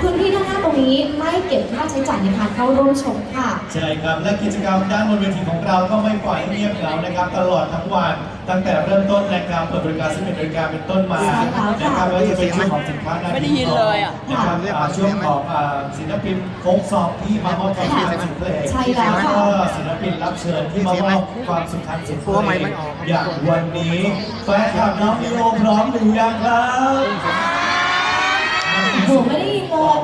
พื้นที่ด้านหน้าตรงนี้ไม่เก็บค่าใช้จ่ายในการเข้าร่วมชมค่ะ ใช่ครับ และกิจกรรมด้านบนเวทีของเราก็ไม่ปล่อยให้เงียบเหงานะครับ ตลอดทั้งวัน ตั้งแต่เริ่มต้นนะครับเปิดบริการ11นาฬิกาเป็นต้นมาใช่แล้วค่ะนะครับแล้วจะเป็นช่วงของสินค้าหน้าไม่ได้ยินเลยอะนะครับอ่าช่วงของอ่าศิลปินโฟกซองที่มามอบความสุขทางเสียงเพลงใช่แล้วค่ะก็ศิลปินรับเชิญที่มามอบความสุขทางเสียงเพลงอย่างวันนี้แฟนคลับน้องนิโอพร้อมหรือยังครับ หนูไม่ได้ยินเลย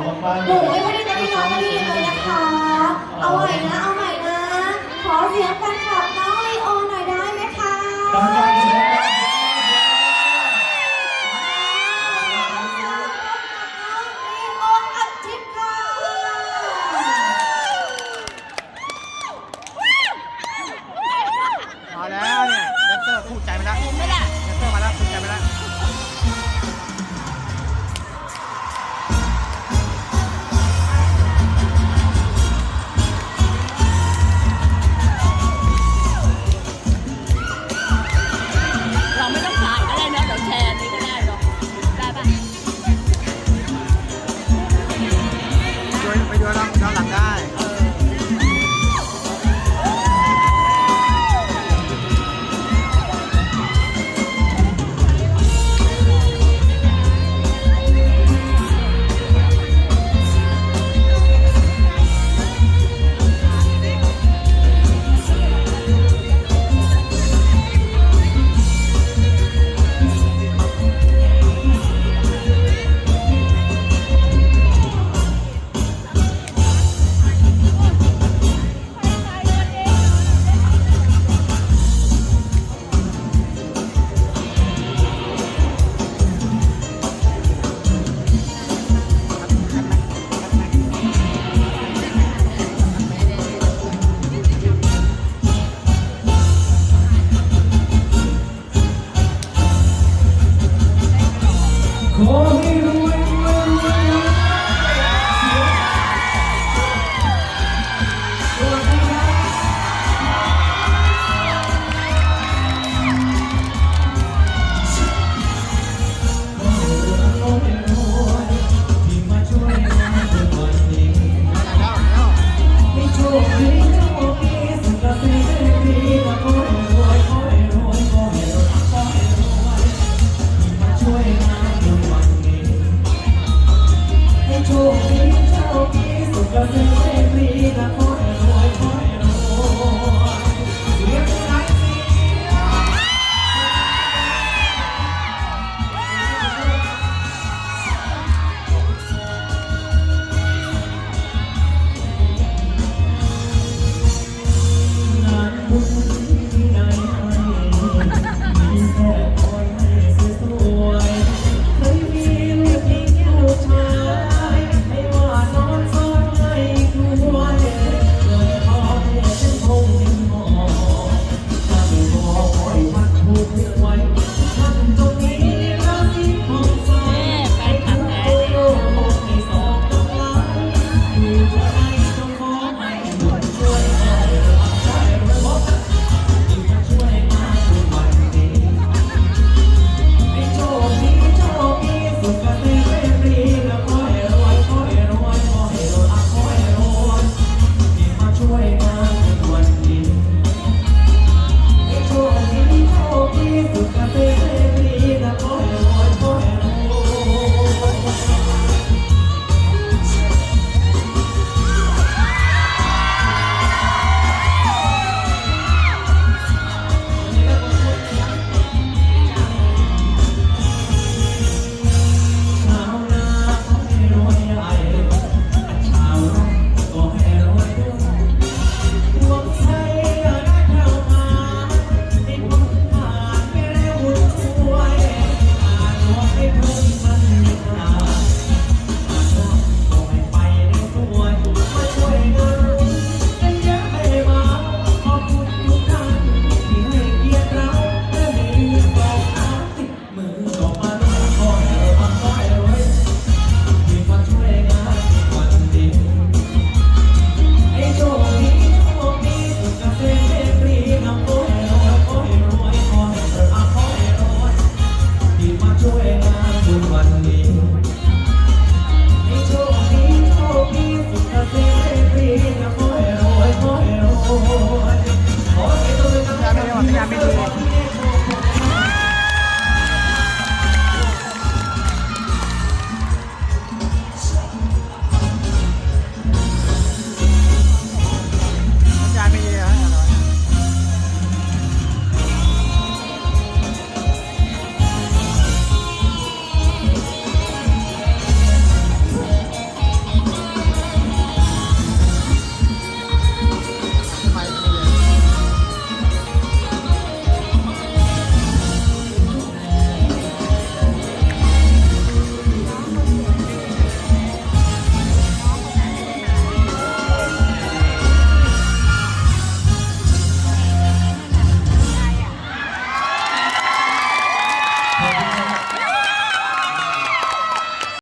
หนูไม่ได้ยินพี่น้องไม่ได้ยินเลยนะคะ